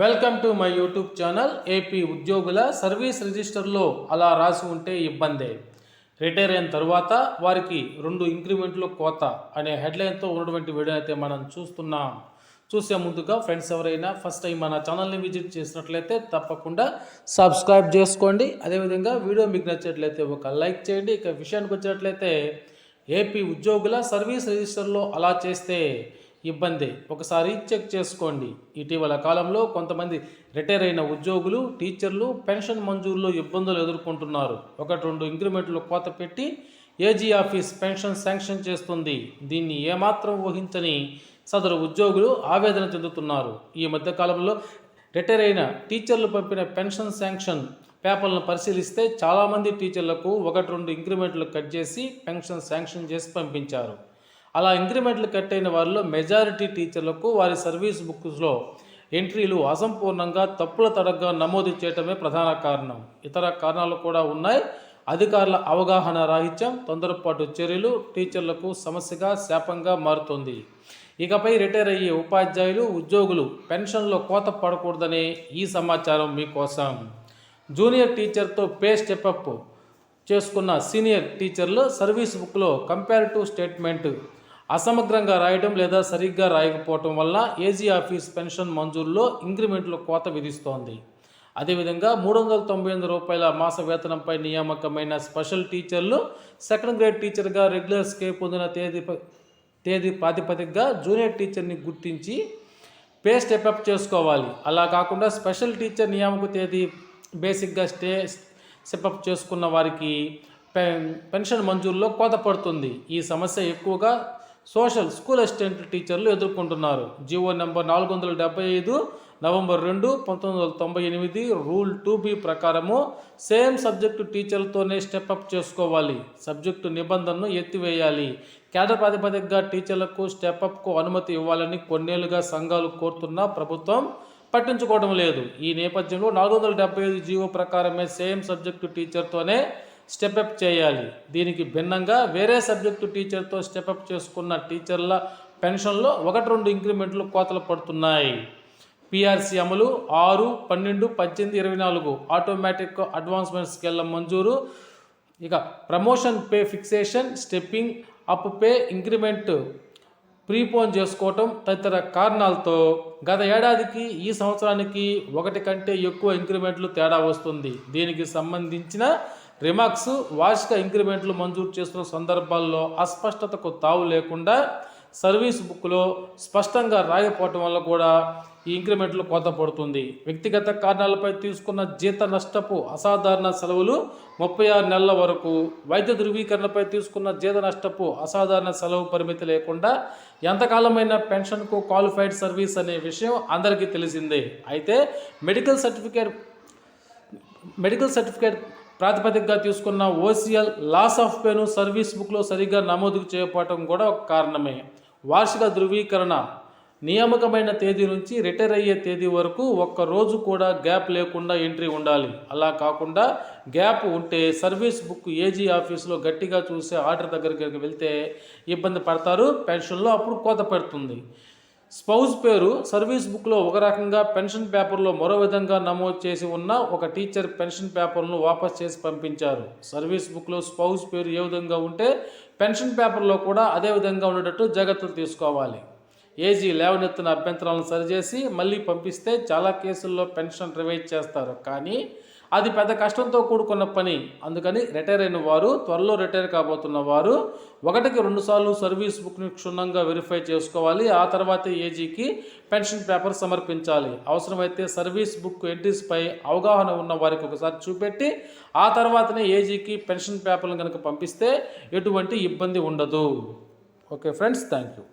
Welcome to my YouTube channel AP ఉద్యోగుల service రిజిస్టర్లో అలా రాసి ఉంటే ఇబ్బందే. రిటైర్ అయిన తర్వాత వారికి రెండు ఇంక్రిమెంట్లు కోత అనే హెడ్లైన్తో ఉన్నటువంటి వీడియో అయితే మనం చూస్తున్నాం. చూసే ముందుగా ఫ్రెండ్స్ ఎవరైనా ఫస్ట్ టైం మన ఛానల్ని విజిట్ చేసినట్లయితే తప్పకుండా సబ్స్క్రైబ్ చేసుకోండి. అదేవిధంగా వీడియో మీకు నచ్చినట్లయితే ఒక లైక్ చేయండి. ఇక విషయానికి వచ్చినట్లయితే ఏపీ ఉద్యోగుల సర్వీస్ రిజిస్టర్లో అలా చేస్తే ఇబ్బంది. ఒకసారి చెక్ చేసుకోండి. ఇటీవల కాలంలో కొంతమంది రిటైర్ అయిన ఉద్యోగులు టీచర్లు పెన్షన్ మంజూరులో ఇబ్బందులు ఎదుర్కొంటున్నారు. ఒకటి రెండు ఇంక్రిమెంట్లు కోత పెట్టి ఏజీ ఆఫీస్ పెన్షన్ శాంక్షన్ చేస్తుంది. దీన్ని ఏమాత్రం ఊహించని సదరు ఉద్యోగులు ఆవేదన చెందుతున్నారు. ఈ మధ్య కాలంలో రిటైర్ అయిన టీచర్లు పంపిన పెన్షన్ శాంక్షన్ పేపర్లను పరిశీలిస్తే చాలామంది టీచర్లకు ఒకటి రెండు ఇంక్రిమెంట్లు కట్ చేసి పెన్షన్ శాంక్షన్ చేసి పంపించారు. అలా ఇంక్రిమెంట్లు కట్ అయిన వారిలో మెజారిటీ టీచర్లకు వారి సర్వీస్ బుక్స్లో ఎంట్రీలు అసంపూర్ణంగా తప్పుల తడగ్గా నమోదు చేయటమే ప్రధాన కారణం. ఇతర కారణాలు కూడా ఉన్నాయి. అధికారుల అవగాహన రాహిత్యం తొందరపాటు చర్యలు టీచర్లకు సమస్యగా శాపంగా మారుతుంది. ఇకపై రిటైర్ అయ్యే ఉపాధ్యాయులు ఉద్యోగులు పెన్షన్లో కోత పడకూడదనే ఈ సమాచారం మీకోసం జూనియర్ టీచర్తో పే స్టెప్అప్ చేసుకున్న సీనియర్ టీచర్లు సర్వీస్ బుక్లో కంపారిటివ్ స్టేట్మెంట్ అసమగ్రంగా రాయడం లేదా సరిగ్గా రాయకపోవటం వల్ల ఏజీ ఆఫీస్ పెన్షన్ మంజూరులో ఇంక్రిమెంట్లు కోత విధిస్తోంది. అదేవిధంగా మూడు వందల తొంభై ఎనిమిది రూపాయల మాస వేతనంపై నియామకమైన స్పెషల్ టీచర్లు సెకండ్ గ్రేడ్ టీచర్గా రెగ్యులర్ స్కే పొందిన తేదీ తేదీ ప్రాతిపదికగా జూనియర్ టీచర్ని గుర్తించి పే స్టెప్అప్ చేసుకోవాలి. అలా కాకుండా స్పెషల్ టీచర్ నియామక తేదీ బేసిక్గా స్టే స్టెప్అప్ చేసుకున్న వారికి పెన్షన్ మంజూరులో కోత పడుతుంది. ఈ సమస్య ఎక్కువగా సోషల్ స్కూల్ అసిస్టెంట్ టీచర్లు ఎదుర్కొంటున్నారు. జీవో నెంబర్ నాలుగు వందల డెబ్బై ఐదు నవంబర్ రెండు పంతొమ్మిది వందల తొంభై ఎనిమిది రూల్ టూ బి ప్రకారము సేమ్ సబ్జెక్టు టీచర్లతోనే స్టెప్అప్ చేసుకోవాలి. సబ్జెక్టు నిబంధనను ఎత్తివేయాలి. కేడర్ ప్రాతిపదికగా టీచర్లకు స్టెప్అప్కు అనుమతి ఇవ్వాలని కొన్నేళ్ళుగా సంఘాలు కోరుతున్నా ప్రభుత్వం పట్టించుకోవడం లేదు. ఈ నేపథ్యంలో నాలుగు వందల డెబ్బై ఐదు జీవో ప్రకారమే సేమ్ సబ్జెక్టు టీచర్తోనే స్టెప్అప్ చేయాలి. దీనికి భిన్నంగా వేరే సబ్జెక్టు టీచర్తో స్టెప్అప్ చేసుకున్న టీచర్ల పెన్షన్లో ఒకటి రెండు ఇంక్రిమెంట్లు కోతలు పడుతున్నాయి. పిఆర్సీ అమలు ఆరు పన్నెండు పద్దెనిమిది ఇరవై నాలుగు. ఆటోమేటిక్ అడ్వాన్స్మెంట్ స్కేళ్ళ మంజూరు. ఇక promotion pay fixation stepping up pay increment prepone చేసుకోవటం తదితర కారణాలతో గత ఏడాదికి ఈ సంవత్సరానికి ఒకటి కంటే ఎక్కువ ఇంక్రిమెంట్లు తేడా వస్తుంది. దీనికి సంబంధించిన రిమార్క్స్ వార్షిక ఇంక్రిమెంట్లు మంజూరు చేస్తున్న సందర్భాల్లో అస్పష్టతకు తావు లేకుండా సర్వీస్ బుక్లో స్పష్టంగా రాయకపోవటం వల్ల కూడా ఈ ఇంక్రిమెంట్లు కోత పడుతుంది. వ్యక్తిగత కారణాలపై తీసుకున్న జీత నష్టపు అసాధారణ సెలవులు ముప్పై ఆరు నెలల వరకు వైద్య ధృవీకరణపై తీసుకున్న జీత నష్టపు అసాధారణ సెలవు పరిమితి లేకుండా ఎంతకాలమైన పెన్షన్కు క్వాలిఫైడ్ సర్వీస్ అనే విషయం అందరికీ తెలిసిందే. అయితే మెడికల్ సర్టిఫికేట్ మెడికల్ సర్టిఫికేట్ ప్రాతిపదికగా తీసుకున్న ఓసీఎల్ లాస్ ఆఫ్ పేను సర్వీస్ బుక్లో సరిగ్గా నమోదు చేయకపోవటం కూడా ఒక కారణమే. వార్షిక ధృవీకరణ నియామకమైన తేదీ నుంచి రిటైర్ అయ్యే తేదీ వరకు ఒక్క రోజు కూడా గ్యాప్ లేకుండా ఎంట్రీ ఉండాలి. అలా కాకుండా గ్యాప్ ఉంటే సర్వీస్ బుక్ ఏజీ ఆఫీస్లో గట్టిగా చూసే ఆర్డర్ దగ్గరికి వెళ్తే ఇబ్బంది పడతారు పెన్షన్లో అప్పుడు కోత పెడుతుంది. స్పౌజ్ పేరు సర్వీస్ బుక్లో ఒక రకంగా పెన్షన్ పేపర్లో మరో విధంగా నమోదు చేసి ఉన్న ఒక టీచర్ పెన్షన్ పేపర్ను వాపస్ చేసి పంపించారు. సర్వీస్ బుక్లో స్పౌజ్ పేరు ఏ విధంగా ఉంటే పెన్షన్ పేపర్లో కూడా అదే విధంగా ఉండేటట్టు జాగ్రత్తలు తీసుకోవాలి. ఏజీ లేవనెత్తిన అభ్యంతరాలను సరిచేసి మళ్ళీ పంపిస్తే చాలా కేసుల్లో పెన్షన్ రివైజ్ చేస్తారు. కానీ అది పెద్ద కష్టంతో కూడుకున్న పని. అందుకని రిటైర్ అయిన వారు త్వరలో రిటైర్ కాబోతున్న వారు ఒకటికి రెండుసార్లు సర్వీస్ బుక్ని క్షుణ్ణంగా వెరిఫై చేసుకోవాలి. ఆ తర్వాత ఏజీకి పెన్షన్ పేపర్ సమర్పించాలి. అవసరమైతే సర్వీస్ బుక్ ఎంట్రీస్పై అవగాహన ఉన్న వారికి ఒకసారి చూపెట్టి ఆ తర్వాతనే ఏజీకి పెన్షన్ పేపర్లను కనుక పంపిస్తే ఎటువంటి ఇబ్బంది ఉండదు. Okay friends thank you